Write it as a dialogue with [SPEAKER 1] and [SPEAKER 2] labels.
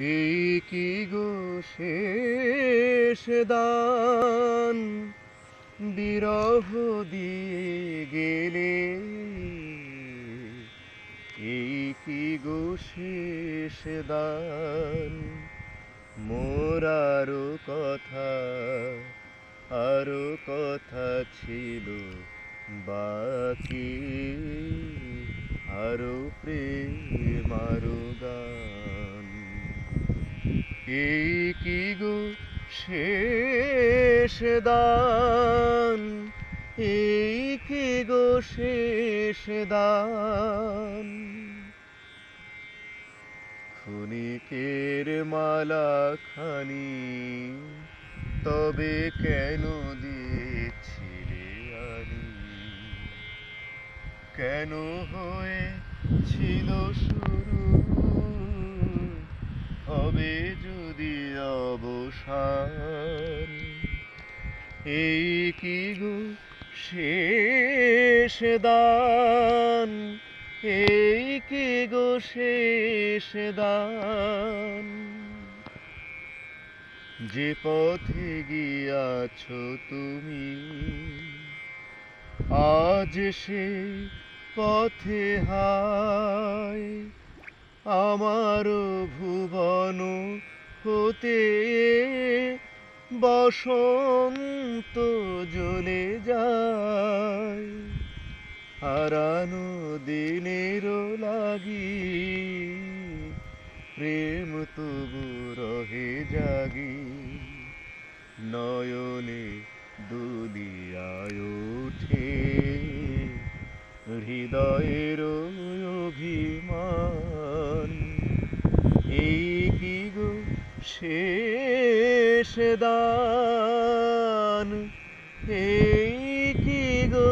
[SPEAKER 1] এই কি গো শেষ দান। বিরহ দিয়ে গেলে এই কি গো শেষ দান। মোর আরও কথা আরও কথা ছিল বাকি। আরও প্রেম, আরও এই কি গো শেষ দান? এই কি গো শেষ দান? ক্ষণিকের মালা খানি তবে কেন দিয়েছিলে আনি? কেন হয়েছিল শুরু অবসান। এই কি গো শেষ দান? এই কি গো শেষ দান? যে পথে গিয়াছ তুমি, আজ সে পথে হায়। আমার ভুবন হতে বসন্ত জ্বলে যায়। হারানো দিনের লাগি প্রেম তবু রহে জাগি। নয়নে দুলিয়ায় ওঠে হৃদয়ের অভিমান। এই শেষ দান। এই কি গো